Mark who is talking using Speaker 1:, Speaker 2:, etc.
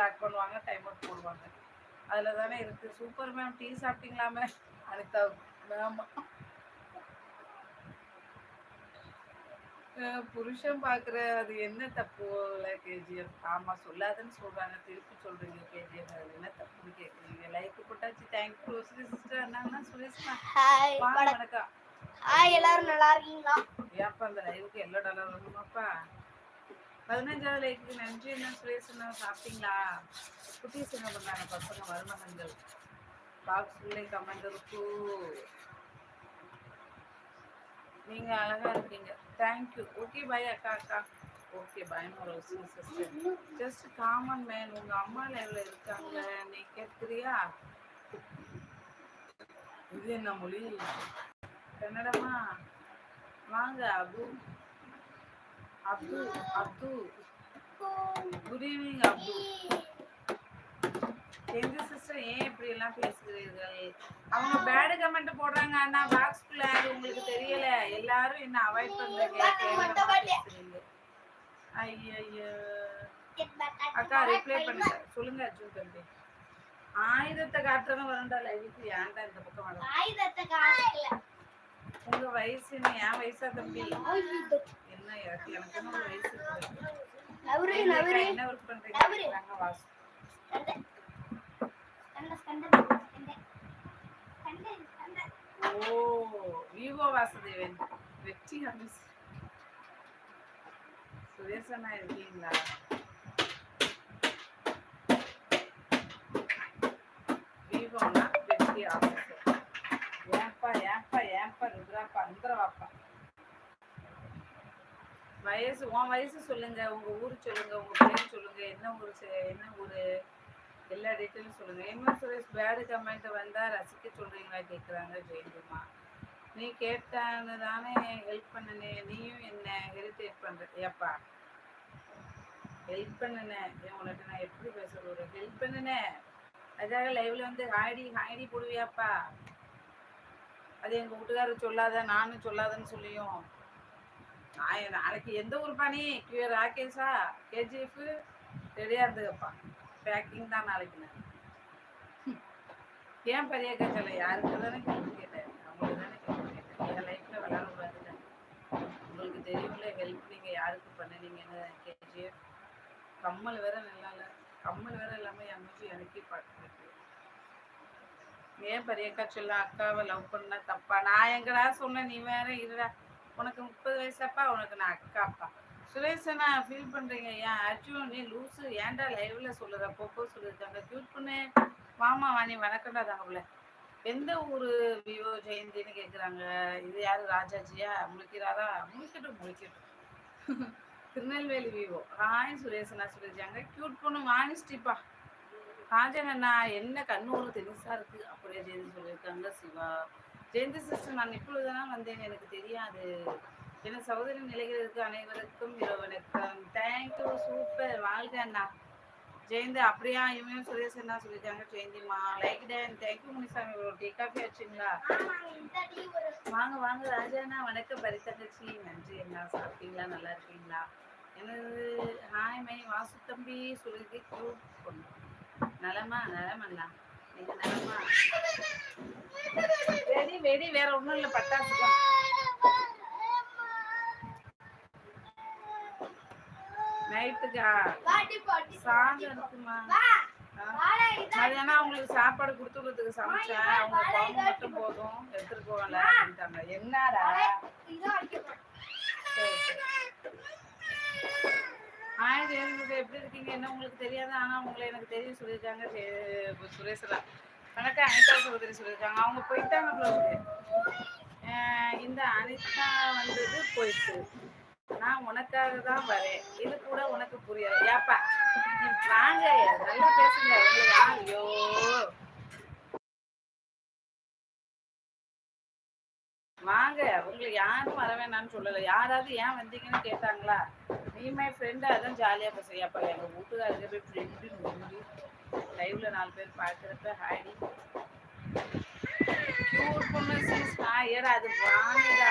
Speaker 1: Black பண்ணுவாங்க time out போடுவாங்க. அதில் தானே இருக்குது சூப்பர் மேம் டீ சாப்பிட்டீங்களா மேம் அனிதா மேம் புருஷன் பார்க்குற அது என்ன தப்பு இல்லை கேஜிஎஃப் ஆமாம் சொல்லாதுன்னு சொல்கிறாங்க திருப்பி சொல்கிறீங்க கேஜிஎஃப் அது என்ன தப்புன்னு கேட்குறீங்க லைக் போட்டாச்சு. தேங்க்யூ சிஸ்டர் என்னன்னா சுரேஷ்மா. வணக்கம்.
Speaker 2: ஹாய் எல்லாரும் நல்லா இருக்கீங்களா?
Speaker 1: ஏப்பா அந்த லைவுக்கு எல்லோ டாலர் வரணுமாப்பா பதினஞ்சாவது லைக்கு நன்றி என்ன சுரேஷ் என்ன சாப்பிட்டீங்களா? குட்டீஸ் என்ன பண்ணாங்க பசங்க மருமகன்கள். பாக்ஸ் உள்ளே கமெண்ட் இருக்கும் நீங்க அழகா இருக்கீங்க. தேங்க்யூ ஓகே பாய் அக்கா அக்கா. ஓகே பயமா சிஸ்டர் ஜஸ்ட் காமன் மேன் உங்க அம்மா லைவ்ல இருக்காங்க நீ கேட்குறியா இது என்ன மொழி? கன்னடமா? வாங்க அபு. அப்து அப்து குட் ஈவினிங் அப்து எங்க சிஸ்டர் ஏன் இப்படி எல்லாம் பேசுகிறீர்கள்? அவங்க பேடு கமெண்ட் போடுறாங்க. அண்ணா பாக்ஸ்குள்ள அது உங்களுக்கு தெரியல. எல்லாரும் என்ன அவாய்ட் பண்றீங்க ஐயோ அக்கா ரிப்ளை பண்ணுங்க. சொல்லுங்க அர்ஜுன் தம்பி. ஆயுதத்தை காட்டுறதும் வரண்டா லைவுக்கு. ஏன்டா இந்த பக்கம் வர?
Speaker 2: ஆயுதத்தை காட்டல.
Speaker 1: உங்க வயசு என்ன? என் வயசா தம்பி? எனக்கு வயசு.
Speaker 2: நவரு நவரு
Speaker 1: என்ன ஒர்க் பண்றீங்க? நாங்க வாசு ஓ விவோ வாசுதேவன். வெற்றி ஹமிஸ் சுரேசனா இருக்கீங்களா? விவோனா வெற்றி ஆஃபீஸ் ஏன்பா ஏன்பா ஏன்பா ருத்ராப்பா அந்தரவாப்பா. வயசு உன் வயசு சொல்லுங்க உங்க ஊர் சொல்லுங்க உங்க பேர் சொல்லுங்க என்ன ஊர் செ- என்ன ஊர்? எல்லா டீட்டெயிலும் சொல்லுங்க. எம்எஸ் சுரேஷ் பேடு கமெண்ட் வந்தா ரசிக்க சொல்றீங்களா கேட்குறாங்க ஜெயந்திமா. நீ கேட்டான்னு தானே ஹெல்ப் பண்ணனே நீயும் என்ன இரிட்டேட் பண்ற? ஏப்பா ஹெல்ப் பண்ணுனே. உனக்கு நான் எப்படி பேச ஒரு ஹெல்ப் பண்ணுனே. அதுக்காக லைவ்ல வந்து ஹாய்டி ஹாய்டி போடுவியாப்பா. அது எங்க வீட்டுக்காரர் சொல்லாத நானும் சொல்லாதன்னு சொல்லியும். நாளைக்கு எந்த ஊர் பாணி? கியூ ராகேஷா கேஜிஎஃப் ரெடியா பேக்கிங் தான் நாளைக்கு நான். ஏன் பெரிய கச்சலை யாருக்கு தானே கேள்வி கேட்டேன். அவங்களுக்கு தானே கேள்வி கேட்டேன். என் லைஃப்ல விளையாட உங்களுக்கு தெரியும்ல ஹெல்ப் நீங்க யாருக்கு பண்ணுனீங்கன்னு கேஜிஎஃப் கம்மல் வேற நல்லா இல்லை. கம்மல் வேற எல்லாமே என் அம்மாச்சி எனக்கே பார்த்துருக்கு. ஏன் பெரியக்கா சொல்ல அக்காவை லவ் பண்ண தப்பா? நான் எங்கடா சொன்னேன் நீ வேற இருடா. உனக்கு முப்பது வயசாப்பா உனக்கு நான் அக்காப்பா. சுரேஷனா ஃபீல் பண்றீங்க ஏன் அர்ஜுன் நீ லூசு ஏன்டா லைவ்ல சொல்லுற போப்போ சொல்லிருக்காங்க கியூட் பண்ணு மாமா வாணி வணக்கம்டா தகவல எந்த ஊரு விவோ ஜெயந்தின்னு கேக்குறாங்க. இது யாரு ராஜாஜியா? முழிக்கிறாரா? முழிக்கட்டும் முழிக்கட்டும். திருநெல்வேலி விவோ. ஹாய் சுரேஷனா சொல்லிருக்காங்க? கியூட் பொண்ணு வாணிஸ்டிப்பா ராஜன் அண்ணா என்ன கண்ணூர் தெனிசா இருக்கு? அப்படியே ஜெயந்தி சொல்லியிருக்காங்க சிவா. ஜெயந்தி சிஸ்டர் நான் இப்பொழுதுதான் வந்தேன். எனக்கு தெரியாது. என சகோதரி நிலைகளுக்கு அனைவருக்கும் இரவு வணக்கம். தேங்க்யூ சூப்பர் வாழ்க அண்ணா. ஜெயந்தி அப்படியா? இவன் சுரேஷ் அண்ணா சொல்லியிருக்காங்க. ஜெயந்திமா லைக் டேன் தேங்க்யூ முனிசாமி ஒரு டீ காஃபி வச்சுங்களா? வாங்க வாங்க. ராஜா அண்ணா வணக்கம். பரிசகச்சி நன்றி அண்ணா. சாப்பிட்டீங்களா? நல்லா இருக்கீங்களா? எனது ஹாய் மை வாசு தம்பி. சொல்லிட்டு கியூட் நலமா? நலமண்ணா. நீங்க நலமா? வெடி வெடி வேற ஒண்ணும் இல்ல பட்டாசுக்கும் நைட்டுக்கா? சாங்க இருக்குமா? ஏன்னா அவங்களுக்கு சாப்பாடு கொடுத்துறதுக்கு சமைச்சேன் அவங்க குழம்பு மட்டும் போதும். எடுத்துட்டு போகல அப்படின்ட்டாங்க. என்னடா? ஜெயலலிதா எப்படி இருக்கீங்க? என்ன உங்களுக்கு தெரியாது ஆனா உங்களை எனக்கு தெரியும் சொல்லியிருக்காங்க ஜெய- சுரேஷ்லாம் வணக்கம் அனிதா சகோதரி சொல்லியிருக்காங்க. அவங்க போயிட்டாங்க ப்ளவுக்கு இந்த அனிதா வந்தது போயிட்டு. நான் உனக்காக தான் வரேன். இது கூட உனக்கு புரியாது ஏப்பா நீ வாங்க. நல்லா பேசுங்க. ஐயோ வாங்க. உங்களுக்கு யாரும் வர வேணாம்னு சொல்லல. யாராவது ஏன் வந்தீங்கன்னு கேட்டாங்களா? நீ மை ஃப்ரெண்டு அதான் ஜாலியாக பேசுறியாப்பா எங்கள் வீட்டுக்காரங்க போய் ஃப்ரெண்டு லைவ்ல நாலு பேர் பார்க்குறப்ப ஹாடி கியூட் பொண்ணு சீஸ் நான் ஏடா அது வாங்கடா.